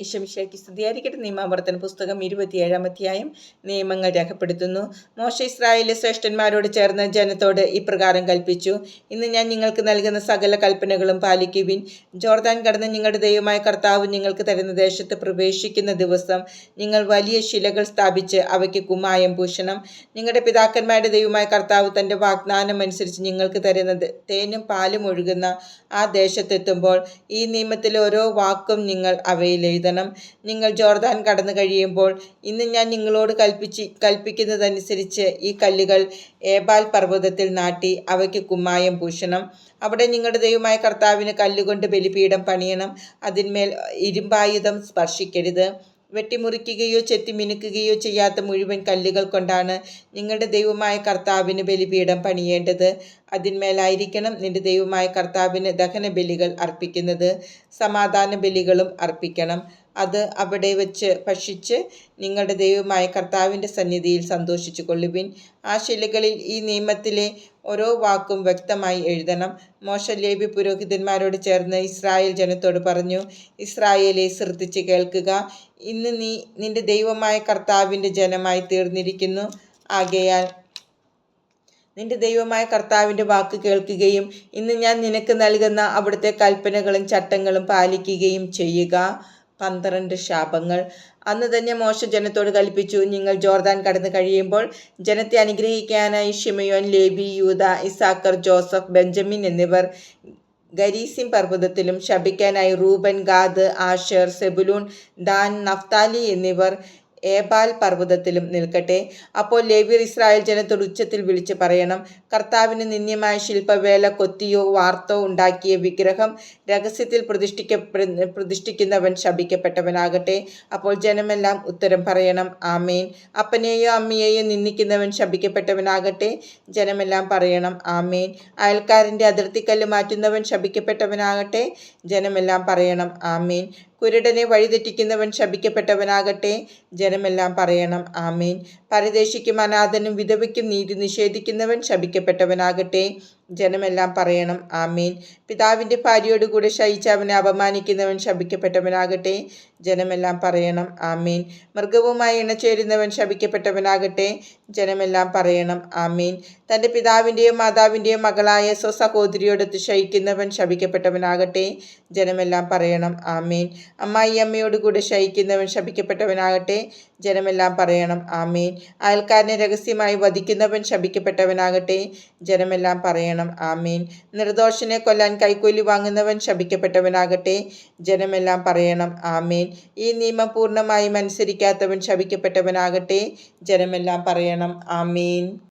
ഈശമിശയ്ക്ക് സ്തുതിയായിരിക്കട്ടെ. നിയമാവർത്തന പുസ്തകം ഇരുപത്തിയേഴാം അധ്യായം നിയമങ്ങൾ രേഖപ്പെടുത്തുന്നു. മോശ ഇസ്രായേലിലെ ശ്രേഷ്ഠന്മാരോട് ചേർന്ന് ജനത്തോട് ഇപ്രകാരം കൽപ്പിച്ചു. ഇന്ന് ഞാൻ നിങ്ങൾക്ക് നൽകുന്ന സകല കൽപ്പനകളും പാലിക്കുവിൻ. ജോർദാൻ കടന്ന് നിങ്ങളുടെ ദൈവമായ കർത്താവ് നിങ്ങൾക്ക് തരുന്ന ദേശത്ത് പ്രവേശിക്കുന്ന ദിവസം നിങ്ങൾ വലിയ ശിലകൾ സ്ഥാപിച്ച് അവയ്ക്ക് കുമ്മായം പൂശണം. നിങ്ങളുടെ പിതാക്കന്മാരുടെ ദൈവമായ കർത്താവ് തന്റെ വാഗ്ദാനം അനുസരിച്ച് നിങ്ങൾക്ക് തരുന്നത് തേനും പാലും ഒഴുകുന്ന ആ ദേശത്തെത്തുമ്പോൾ ഈ നിയമത്തിലെ ഓരോ വാക്കും നിങ്ങൾ അവയിൽ നിങ്ങൾ ജോർദാൻ കടന്നു കഴിയുമ്പോൾ ഇന്ന് ഞാൻ നിങ്ങളോട് കൽപ്പിച്ച് കൽപ്പിക്കുന്നതനുസരിച്ച് ഈ കല്ലുകൾ ഏബാൽ പർവതത്തിൽ നാട്ടി അവയ്ക്ക് കുമ്മായം പൂശണം. അവിടെ നിങ്ങളുടെ ദൈവമായ കർത്താവിന് കല്ലുകൊണ്ട് ബലിപീഠം പണിയണം. അതിന്മേൽ ഇരുമ്പായുധം സ്പർശിക്കരുത്. വെട്ടിമുറിക്കുകയോ ചെത്തി മിനുക്കുകയോ ചെയ്യാത്ത മുഴുവൻ കല്ലുകൾ കൊണ്ടാണ് നിങ്ങളുടെ ദൈവമായ കർത്താവിന് ബലിപീഠം പണിയേണ്ടത്. അതിന്മേലായിരിക്കണം നിന്റെ ദൈവമായ കർത്താവിന് ദഹന ബലികൾ അർപ്പിക്കുന്നത്. സമാധാന ബലികളും അർപ്പിക്കണം. അത് അവിടെ വെച്ച് ഭക്ഷിച്ച് നിങ്ങളുടെ ദൈവമായ കർത്താവിന്റെ സന്നിധിയിൽ സന്തോഷിച്ചു കൊള്ളുവിൻ ആ ശിലകളിൽ ഈ നിയമത്തിലെ ഓരോ വാക്കും വ്യക്തമായി എഴുതണം. മോശ ലേബി പുരോഹിതന്മാരോട് ചേർന്ന് ഇസ്രായേൽ ജനത്തോട് പറഞ്ഞു ഇസ്രായേലെ ശ്രദ്ധിച്ച് കേൾക്കുക. ഇന്ന് നീ നിന്റെ ദൈവമായ കർത്താവിന്റെ ജനമായി തീർന്നിരിക്കുന്നു. ആകയാൽ നിന്റെ ദൈവമായ കർത്താവിന്റെ വാക്ക് കേൾക്കുകയും ഇന്ന് ഞാൻ നിനക്ക് നൽകുന്ന അവിടുത്തെ കൽപ്പനകളും ചട്ടങ്ങളും പാലിക്കുകയും ചെയ്യുക. പന്ത്രണ്ട് ശാപങ്ങൾ. അന്ന് തന്നെ മോശ ജനത്തോട് കൽപ്പിച്ചു നിങ്ങൾ ജോർദാൻ കടന്നു കഴിയുമ്പോൾ ജനത്തെ അനുഗ്രഹിക്കാനായി ഷിമയോൻ ലേബി യൂത ഇസാക്കർ ജോസഫ് ബെഞ്ചമിൻ എന്നിവർ ഗരീസിൻ പർവതത്തിലും ശപിക്കാനായി Reuben Gad Asher Zebulun Dan Naphtali എന്നിവർ ഏബാൽ പർവതത്തിലും നിൽക്കട്ടെ. അപ്പോൾ ലേവ്യർ ഇസ്രായേൽ ജനത്തോട് ഉച്ചത്തിൽ വിളിച്ച് പറയണം കർത്താവിന് നിന്ദ്യമായ ശില്പവേല കൊത്തിയോ വാർത്തോ ഉണ്ടാക്കിയ വിഗ്രഹം രഹസ്യത്തിൽ പ്രതിഷ്ഠിക്ക പ്രതിഷ്ഠിക്കുന്നവൻ ശപിക്കപ്പെട്ടവനാകട്ടെ. അപ്പോൾ ജനമെല്ലാം ഉത്തരം പറയണം ആമേൻ. അപ്പനെയോ അമ്മയെയോ നിന്ദിക്കുന്നവൻ ശപിക്കപ്പെട്ടവനാകട്ടെ. ജനമെല്ലാം പറയണം ആമേൻ. അയൽക്കാരന്റെ അതിർത്തിക്കല്ല് മാറ്റുന്നവൻ ശപിക്കപ്പെട്ടവനാകട്ടെ. ജനമെല്ലാം പറയണം ആമേൻ. കുരുടനെ വഴിതെറ്റിക്കുന്നവൻ ശപിക്കപ്പെട്ടവനാകട്ടെ ജനമെല്ലാം പറയണം. ആമേൻ. പരദേശിക്കും അനാഥനും വിധവയ്ക്കും നീതി നിഷേധിക്കുന്നവൻ ശപിക്കപ്പെട്ടവനാകട്ടെ ജനമെല്ലാം പറയണം. ആമീൻ. പിതാവിന്റെ ഭാര്യയോടുകൂടെ ശയിച്ച് അവനെ അപമാനിക്കുന്നവൻ ശപിക്കപ്പെട്ടവനാകട്ടെ. ജനമെല്ലാം പറയണം. ആമീൻ. മൃഗവുമായി ഇണചേരുന്നവൻ ശപിക്കപ്പെട്ടവനാകട്ടെ. ജനമെല്ലാം പറയണം. ആമീൻ. തന്റെ പിതാവിന്റെയും മാതാവിന്റെയും മകളായ സ്വസഹോദരിയോടൊത്ത് ശയിക്കുന്നവൻ ശപിക്കപ്പെട്ടവനാകട്ടെ. ജനമെല്ലാം പറയണം. ആമീൻ. അമ്മായി അമ്മയോടുകൂടെ ശയിക്കുന്നവൻ ശപിക്കപ്പെട്ടവനാകട്ടെ. ജനമെല്ലാം പറയണം. ആമേൻ. അയൽക്കാരനെ രഹസ്യമായി വധിക്കുന്നവൻ ശപിക്കപ്പെട്ടവനാകട്ടെ. ജനമെല്ലാം പറയണം. ആമേൻ. നിർദോഷനെ കൊല്ലാൻ കൈക്കൂലി വാങ്ങുന്നവൻ ശപിക്കപ്പെട്ടവനാകട്ടെ. ജനമെല്ലാം പറയണം. ആമേൻ. ഈ നിയമം പൂർണമായും അനുസരിക്കാത്തവൻ ശപിക്കപ്പെട്ടവനാകട്ടെ. ജനമെല്ലാം പറയണം. ആമേൻ.